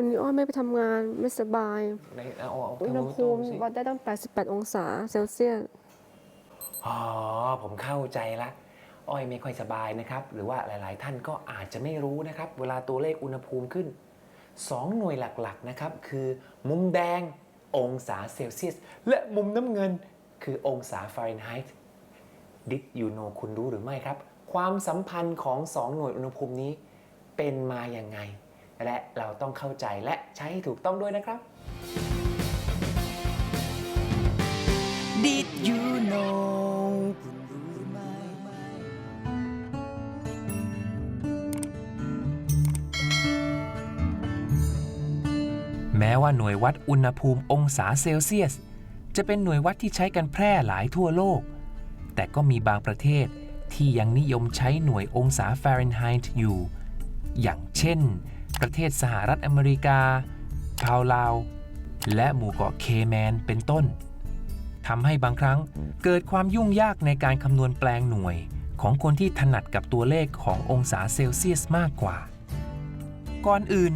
วันนี้อ้อไม่ไปทำงานไม่สบายในเอาเอาอุณหทางภูมินู้นสิวัดได้ตั้ง 88 องศาเซลเซียส อ๋อผมเข้าใจละ อ้อยไม่ค่อยสบายนะครับ หรือว่าหลาย ๆ ท่านก็อาจจะไม่รู้นะครับ เวลาตัวเลขอุณหภูมิขึ้น 2 หน่วยหลัก ๆ นะครับ คือมุมแดงองศาเซลเซียส และมุมน้ำเงินคือองศาฟาเรนไฮต์ ดิดยูโนคุณรู้หรือไม่ครับ ความสัมพันธ์ของ 2 หน่วยอุณหภูมินี้เป็นมาอย่างไง และเราต้องเข้าใจและใช้ให้ถูกต้องด้วยนะครับ Did you know คุณรู้หรือไม่แม้ว่าหน่วยวัดอุณหภูมิองศาเซลเซียส จะเป็นหน่วยวัดที่ใช้กันแพร่หลายทั่วโลก แต่ก็มีบางประเทศที่ยังนิยมใช้หน่วยองศาฟาเรนไฮต์อยู่ อย่างเช่น ประเทศสหรัฐอเมริกาพาวลาว และหมู่เกาะเคแมนเป็นต้นทำให้บางครั้งเกิดความยุ่งยากในการคำนวณแปลงหน่วยของคนที่ถนัดกับตัวเลขขององศาเซลเซียสมากกว่า ก่อนอื่น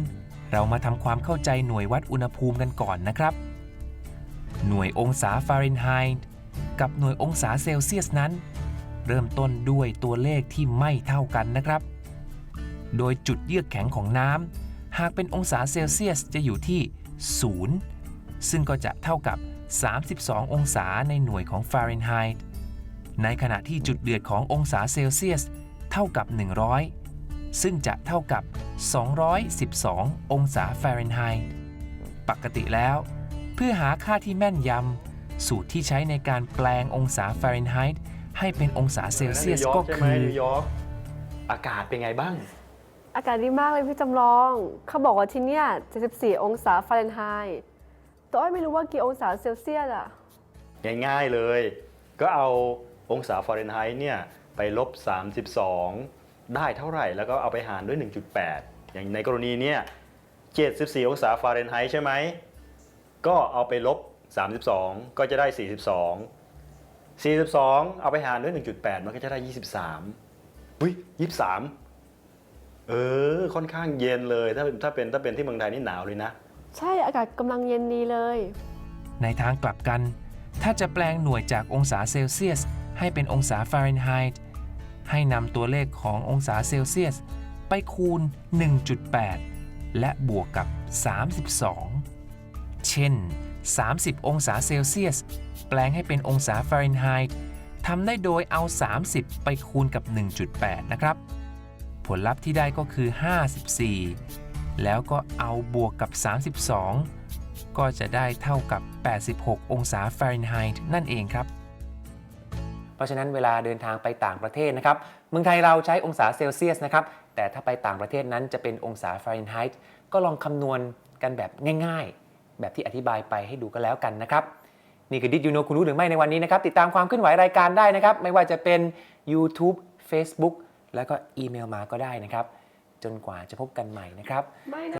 เรามาทำความเข้าใจหน่วยวัดอุณหภูมิกันก่อนนะครับ หน่วยองศาฟาเรนไฮต์กับหน่วยองศาเซลเซียสนั้น เริ่มต้นด้วยตัวเลขที่ไม่เท่ากันนะครับ โดยจุดเยือกแข็งของน้ำหากเป็นองศาเซลเซียสจะอยู่ที่ 0 ซึ่งก็จะเท่ากับ 32 องศาในหน่วยของฟาเรนไฮต์ในขณะที่จุดเดือดขององศาเซลเซียสเท่ากับ 100 ซึ่งจะเท่ากับ 212 องศาฟาเรนไฮต์ปกติแล้ว เพื่อหาค่าที่แม่นยำสูตรที่ใช้ในการแปลงองศาฟาเรนไฮต์ให้เป็นองศาเซลเซียสก็คือ อากาศเป็นไงบ้าง อากาศดีมากเลยพี่จำลอง เขาบอกว่าที่เนี่ย74 องศาฟาเรนไฮต์แต่อ้อยไม่รู้ว่ากี่องศาเซลเซียสอะง่ายๆเลย ก็เอาองศาฟาเรนไฮต์เนี่ยไปลบ 32 ได้เท่าไหร่แล้วก็เอาไปหารด้วย 1.8 อย่างในกรณีเนี่ย74 องศาฟาเรนไฮต์ใช่ไหม ก็เอาไปลบ 32 ก็จะได้ 42 42 เอาไปหารด้วย 1.8 มันก็จะได้ 23อุ้ย23 เออ ค่อนข้างเย็นเลย ถ้าถ้าเป็นถ้าเป็นที่เมืองไทยนี่หนาวเลยนะ ใช่อากาศกำลังเย็นดีเลย ในทางกลับกัน ถ้าจะแปลงหน่วยจากองศาเซลเซียส ให้เป็นองศาฟาเรนไฮต์ให้นำตัวเลขขององศาเซลเซียส ไปคูณ 1.8 และบวกกับ 32 เช่น 30 องศาเซลเซียส แปลงให้เป็นองศาฟาเรนไฮต์ทำได้โดยเอา 30 ไปคูณกับ 1.8 นะครับ ผลลัพธ์ที่ได้ก็คือ 54 แล้วก็เอาบวกกับ 32 ก็จะได้เท่ากับ 86 องศาฟาเรนไฮต์นั่นเองครับ เพราะฉะนั้นเวลาเดินทางไปต่างประเทศนะครับ เมืองไทยเราใช้องศาเซลเซียสนะครับ แต่ถ้าไปต่างประเทศนั้นจะเป็นองศาฟาเรนไฮต์ก็ลองคำนวณกันแบบง่ายๆ แบบที่อธิบายไปให้ดูกันแล้วกันนะครับนี่คือดิจิโนคุณรู้หรือไม่ในวันนี้นะครับ ติดตามความเคลื่อนไหวรายการได้นะครับ ไม่ว่าจะเป็น YouTube Facebook แล้วก็อีเมลมาก็ได้นะครับ จนกว่าจะพบกันใหม่นะครับ ไม่นะ